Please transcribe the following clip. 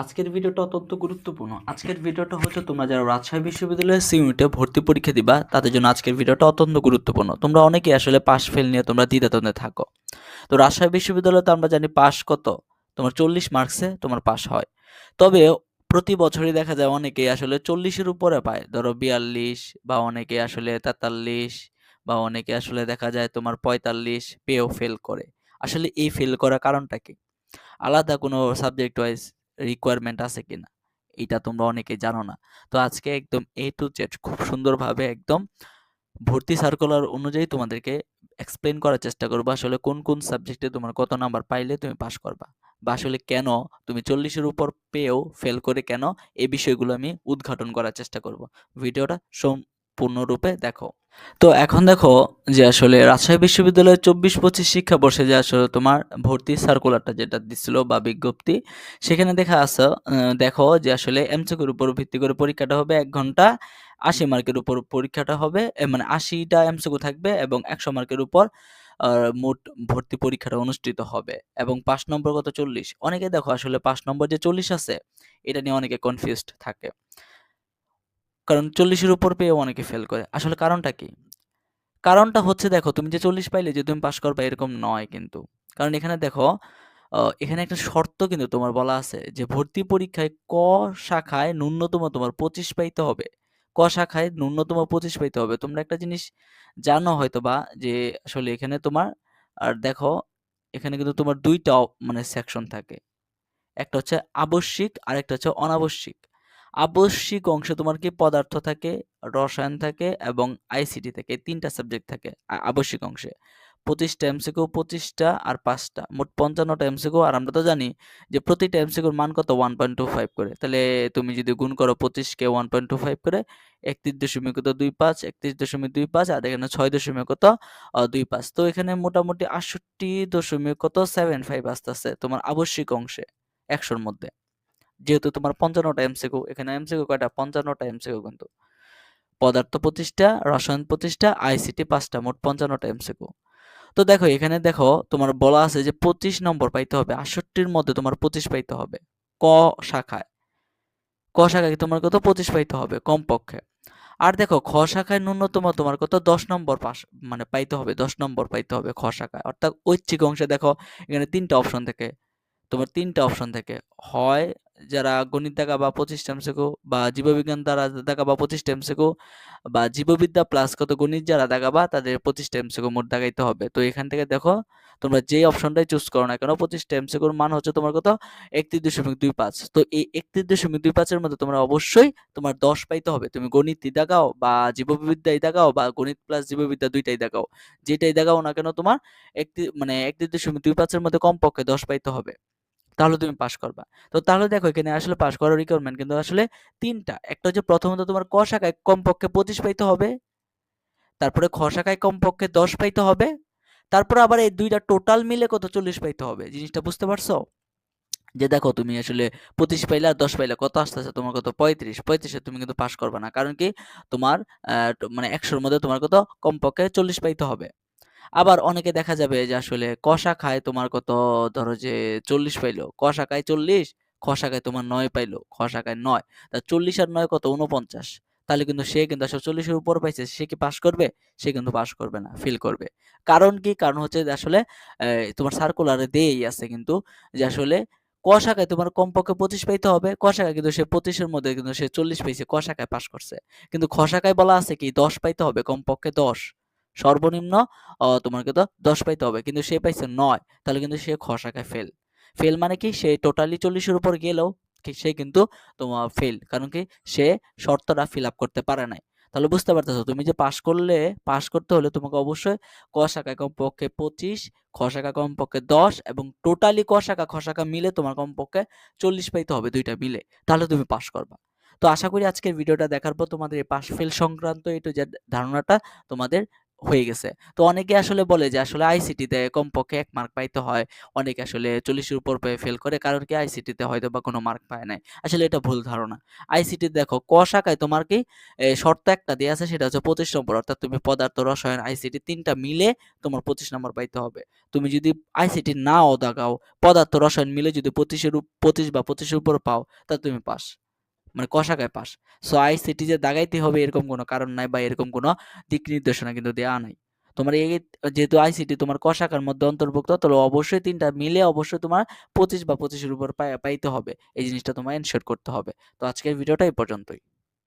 আজকের ভিডিওটা অত্যন্ত গুরুত্বপূর্ণ। আজকের ভিডিওটা হচ্ছে তোমরা যারা রাজশাহী বিশ্ববিদ্যালয়ের সিউনিটে ভর্তি পরীক্ষা দিবা, তাদের জন্য আজকের ভিডিওটা অত্যন্ত গুরুত্বপূর্ণ। তোমরা অনেকেই আসলে পাস ফেল নিয়ে তোমরা দ্বিধাদ্বন্দ্বে থাকো। তো রাজশাহী বিশ্ববিদ্যালয়তে আমরা জানি পাস কত? তোমার চল্লিশ মার্কসে তোমার পাস হয়। তবে প্রতি বছরই দেখা যায় অনেকেই আসলে চল্লিশের উপরে পায়। ধরো বিয়াল্লিশ বা অনেকে আসলে তেতাল্লিশ বা অনেকে আসলে দেখা যায় তোমার পঁয়তাল্লিশ পেয়েও ফেল করে। আসলে এই ফেল করার কারণটা কি? আলাদা কোনো সাবজেক্ট ওয়াইজ রিকোয়ারমেন্ট আছে কিনা? এটা তোমরা অনেকে জানো না। তো আজকে একদম এ টু জেড খুব সুন্দরভাবে একদম ভর্তি সার্কুলার অনুযায়ী তোমাদেরকে এক্সপ্লেন করার চেষ্টা করব আসলে কোন কোন সাবজেক্টে তোমার কত নাম্বার পাইলে তুমি পাস করবা বা আসলে কেন তুমি চল্লিশের উপর পেয়েও ফেল করে কেন এই বিষয়গুলো আমি উদ্ঘাটন করার চেষ্টা করব। ভিডিওটা সম্পূর্ণরূপে দেখো। তো এখন দেখো যে আসলে রাজশাহী বিশ্ববিদ্যালয়ের চব্বিশ পঁচিশ শিক্ষাবর্ষে যে আসলে তোমার ভর্তি সার্কুলারটা যেটা দিছিল বা বিজ্ঞপ্তি, সেখানে দেখা আছে দেখো যে আসলে এমসিকিউর উপর ভিত্তি করে পরীক্ষাটা হবে এক ঘণ্টা, আশি মার্কের উপর পরীক্ষাটা হবে মানে আশিটা এমসিকিউ থাকবে এবং একশো মার্কের উপর মোট ভর্তি পরীক্ষাটা অনুষ্ঠিত হবে এবং পাঁচ নম্বর কত চল্লিশ? অনেকে দেখো আসলে পাঁচ নম্বর যে চল্লিশ আছে, এটা নিয়ে অনেকে কনফিউজড থাকে। কারণ চল্লিশের উপর পেয়ে অনেকে ফেল করে। আসলে কারণটা কি? কারণটা হচ্ছে দেখো, তুমি যে চল্লিশ পাইলে যে তুমি পাশ করবা এরকম নয় কিন্তু। কারণ এখানে দেখো এখানে একটা শর্ত কিন্তু তোমার বলা আছে যে ভর্তি পরীক্ষায় ক শাখায় ন্যূনতম তোমার পঁচিশ পাইতে হবে। ক শাখায় ন্যূনতম পঁচিশ পাইতে হবে। তোমরা একটা জিনিস জানো হয়তো বা যে আসলে এখানে তোমার, আর দেখো, এখানে কিন্তু তোমার দুইটা মানে সেকশন থাকে। একটা হচ্ছে আবশ্যিক আর একটা হচ্ছে অনাবশ্যিক। আবশ্যিক অংশে তোমার কি পদার্থ থাকে, রসায়ন থাকে এবং আইসিটি থাকে তিনটা সাবজেক্ট থাকে আবশ্যিক অংশে। পঁচিশটা এমসিকিউ পঁচিশটা আর পাঁচটা, মোট পঞ্চান্নটা এমসিকিউ আর আমরা তো জানি যে প্রতিটা এমসিকিউর মান কত? ওয়ান পয়েন্ট টু ফাইভ করে। তাহলে তুমি যদি গুণ করো পঁচিশকে ওয়ান পয়েন্ট টু ফাইভ করে, একত্রিশ দশমিক কত? দুই পাঁচ, একত্রিশ দশমিক দুই পাঁচ আর এখানে ছয় দশমিক কত? দুই পাঁচ। তো এখানে মোটামুটি আটষট্টি দশমিক কত? সেভেন ফাইভ আসতেছে তোমার আবশ্যিক অংশে একশোর মধ্যে। যেহেতু তোমার পঞ্চান্নটা এমসিকিউ, এখানে এমসিকিউ কয়টা? পঞ্চান্নটা এমসিকিউ কিন্তু। পদার্থ প্রতিষ্ঠা, রসায়ন প্রতিষ্ঠা, আইসিটি পাঁচটা, মোট পঞ্চান্নটা এমসিকিউ। তো দেখো, এখানে দেখো, তোমার বলা আছে যে পঁচিশ নম্বর পাইতে হবে, আটষট্টির মধ্যে তোমার পঁচিশ পাইতে হবে। ক শাখায়। ক শাখায় তোমার কত? পঁচিশ পাইতে হবে কমপক্ষে। আর দেখো, খ শাখায় ন্যূনতম তোমার কত? দশ নম্বর পাস মানে পাইতে হবে, দশ নম্বর পাইতে হবে খ শাখায়। অর্থাৎ ঐচ্ছিক অংশে দেখো, এখানে তিনটা অপশন থাকে। তোমার তিনটা অপশন থেকে। হয় যারা গণিত দেখা বা পঁচিশ টাইম শেখো বা জীববিজ্ঞান দ্বারা দেখা বা পঁচিশ এমসিকিউ বা জীববিদ্যা প্লাস কত গণিত যারা দেখাবা, তাদের পঁচিশটা এমসিকিউ মোট দেখাইতে হবে। তো এখান থেকে দেখো, তোমরা যেই অপশনটাই চুজ করো না কেন পঁচিশটা এমসিকিউর মান হচ্ছে তোমার কত? একত্রিশ দশমিক দুই পাঁচ। তো এই একত্রিশ দশমিক দুই পাঁচের মধ্যে তোমরা অবশ্যই তোমার দশ পাইতে হবে। তুমি গণিতই দেখাও বা জীববিদ্যাই দেখাও বা গণিত প্লাস জীববিদ্যা দুইটাই দেখাও। যেটাই দেখাও না কেন তোমার একটি মানে একত্রিশ দশমিক দুই পাঁচের মধ্যে কমপক্ষে দশ পাইতে হবে। তাহলে তুমি পাস করবা। তো তাহলে দেখো এখানে আসলে পাস করার রিকোয়ারমেন্ট কিন্তু আসলে তিনটা। একটা হচ্ছে প্রথমত তোমার ক শাখায় কমপক্ষে পঁচিশ পাইতে হবে, তারপরে খ শাখায় কমপক্ষে দশ পাইতে হবে, তারপর আবার এই দুইটা টোটাল মিলে কত চল্লিশ পাইতে হবে, জিনিসটা বুঝতে পারছ? যে দেখো তুমি আসলে পঁচিশ পাইলে আর দশ পাইলে কত আসতেছে? তোমার কত? পঁয়ত্রিশ। পঁয়ত্রিশে তুমি কিন্তু পাস করবে না। কারণ কি? তোমার মানে একশোর মধ্যে তোমার কত? কমপক্ষে চল্লিশ পাইতে হবে। আবার অনেকে দেখা যাবে যে আসলে কষা খায় তোমার কত? ধরো যে চল্লিশ পাইলো। কষা খায় চল্লিশ খসা খায় তোমার নয় পাইলো খসা খায় নয়। তা চল্লিশ আর নয় কত? উনপঞ্চাশ তাহলে কিন্তু সে কিন্তু আসলে চল্লিশের উপর পাইছে, সে কি পাস করবে? সে কিন্তু পাস করবে না ফিল করবে। কারণ কি? কারণ হচ্ছে যে আসলে তোমার সার্কুলারে দেই আছে কিন্তু যে আসলে ক শাখায় তোমার কমপক্ষে পঁচিশ পাইতে হবে ক শাখায় কিন্তু সে পঁচিশের মধ্যে কিন্তু সে চল্লিশ পাইছে ক শাখায় পাস করছে। কিন্তু খ শাখায় বলা আছে কি? দশ পাইতে হবে, কমপক্ষে দশ। সর্বনিম্ন তোমার কত দশ পাইতে হবে, কিন্তু সে পাইছে নয়, তাহলে কিন্তু সে খ শাখায় ফেল ফেল মানে কি? সে টোটালি চল্লিশের উপর গেলেও সে কিন্তু তোমার ফেল কারণ কি? সে শর্তটা ফিল আপ করতে পারে নাই। তাহলে বুঝতে পারতেছো, তুমি যে পাশ করলে পাশ করতে হলে তোমাকে অবশ্যই ক শাখায় কমপক্ষে পঁচিশ খ শাখা কমপক্ষে দশ এবং টোটালি ক শাখা খ শাখা মিলে তোমার কমপক্ষে চল্লিশ পাইতে হবে দুইটা মিলে, তাহলে তুমি পাশ করবা। তো আশা করি আজকের ভিডিওটা দেখার পর তোমাদের এই পাস ফেল সংক্রান্ত একটু যে ধারণাটা তোমাদের হয়ে গেছে। তো অনেকে আসলে বলে যে আসলে আইসিটিতে কমপক্ষে এক মার্ক পাইতে হয়। অনেকে আসলে চল্লিশের উপর পেয়ে ফেল করে, কারণ কি আইসিটিতে হয়তো বা কোনো মার্ক পায় নাই। আসলে এটা ভুল ধারণা। আইসিটি দেখো, ক শাখায় তোমার কি শর্ত একটা দেওয়া আছে, সেটা হচ্ছে পঁচিশ নম্বর। অর্থাৎ তুমি পদার্থ, রসায়ন আইসিটি তিনটা মিলে তোমার পঁচিশ নম্বর পাইতে হবে। তুমি যদি আইসিটি নাও দাগাও, পদার্থ, রসায়ন মিলে যদি পঁচিশের পঁচিশ বা পঁচিশের উপর পাও, তা তুমি পাস। মানে কষাকায় পাস। সো আইসিটি যে দাগাইতে হবে এরকম কোনো কারণ নাই বা এরকম কোনো দিক নির্দেশনা কিন্তু দেওয়া নাই। তোমার এই যেহেতু আইসিটি তোমার কষাকার মধ্যে অন্তর্ভুক্ত, তাহলে অবশ্যই তিনটা মিলে অবশ্যই তোমার পঁচিশ বা পঁচিশের উপর পাই- পাইতে হবে। এই জিনিসটা তোমার এনশিওর করতে হবে। তো আজকের ভিডিওটা এই পর্যন্তই।